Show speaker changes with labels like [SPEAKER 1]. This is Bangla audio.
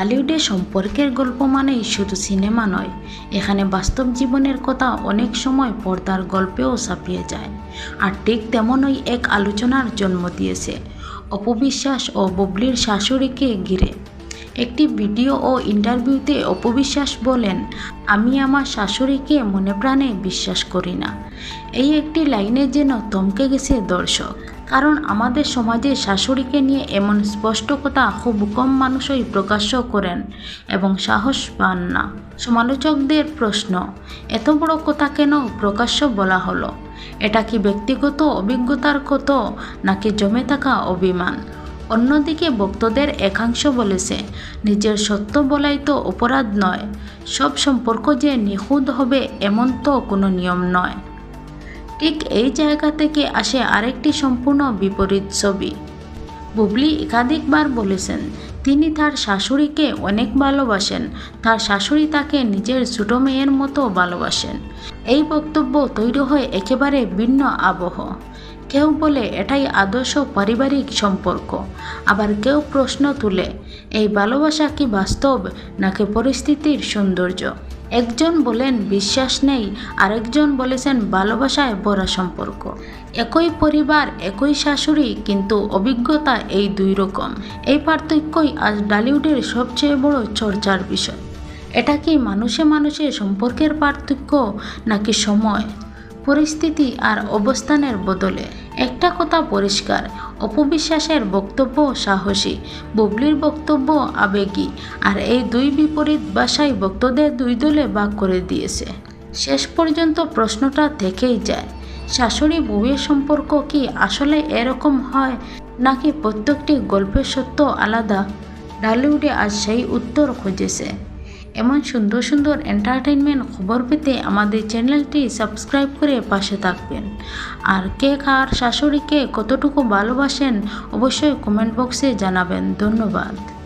[SPEAKER 1] টলিউডে সম্পর্কের গল্প মানেই শুধু সিনেমা নয়, এখানে বাস্তব জীবনের কথা অনেক সময় পর্দার গল্পেও ছাপিয়ে যায়। আর ঠিক তেমনই এক আলোচনার জন্ম দিয়েছে অপবিশ্বাস ও বুবলির শাশুড়িকে ঘিরে। একটি ভিডিও ও ইন্টারভিউতে অপবিশ্বাস বলেন, আমি আমার শাশুড়িকে মনে প্রাণে বিশ্বাস করি না। এই একটি লাইনে যেন থমকে গেছে দর্শক। কারণ আমাদের সমাজে শাশুড়িকে নিয়ে এমন স্পষ্ট কথা খুব কম মানুষই প্রকাশ্য করেন এবং সাহস পান না। সমালোচকদের প্রশ্ন, এত বড় কথা কেন প্রকাশ্য বলা হলো? এটা কি ব্যক্তিগত অভিজ্ঞতার কত নাকি জমে থাকা অভিমান? অন্যদিকে ভক্তদের একাংশ বলেছে, নিজের সত্য বলাই তো অপরাধ নয়। সব সম্পর্ক যে নিখুঁত হবে এমন তো কোনো নিয়ম নয়। ঠিক এই জায়গা থেকে আসে আরেকটি সম্পূর্ণ বিপরীত ছবি। বুবলি একাধিকবার বলেছেন, তিনি তার শাশুড়িকে অনেক ভালোবাসেন, তার শাশুড়ি তাকে নিজের ছোটো মেয়ের মতো ভালোবাসেন। এই বক্তব্য তৈরি হয় একেবারে ভিন্ন আবহ। কেউ বলে, এটাই আদর্শ পারিবারিক সম্পর্ক। আবার কেউ প্রশ্ন তুলে, এই ভালোবাসা কি বাস্তব নাকি পরিস্থিতির সৌন্দর্য? একজন বলেন বিশ্বাস নেই, আরেকজন বলেছেন ভালোবাসায় ভরা সম্পর্ক। একই পরিবার, একই শাশুড়ি, কিন্তু অভিজ্ঞতা এই দুই রকম। এই পার্থক্যই আজ ডালিউডের সবচেয়ে বড় চর্চার বিষয়। এটা কি মানুষে মানুষে সম্পর্কের পার্থক্য, নাকি সময়, পরিস্থিতি আর অবস্থানের বদলে? একটা কথা পরিষ্কার অপবিশ্বাসের বক্তব্য সাহসী, বুবলির বক্তব্য আবেগী, আর এই দুই বিপরীত ভাষাই ভক্তদের দুই দলে ভাগ করে দিয়েছে। শেষ পর্যন্ত প্রশ্নটা থেকেই যায়, শাশুড়ি বউয়ের সম্পর্ক কি আসলে এরকম হয় নাকি প্রত্যেকটি গল্পের সত্য আলাদা? ডালিউডে আজ সেই উত্তর খুঁজেছে। এমন সুন্দর সুন্দর এন্টারটেনমেন্ট খবর পেতে আমাদের চ্যানেলটি সাবস্ক্রাইব করে পাশে থাকবেন। আর কে কার শাশুড়িকে কতটুকু ভালোবাসেন, অবশ্যই কমেন্ট বক্সে জানাবেন। ধন্যবাদ।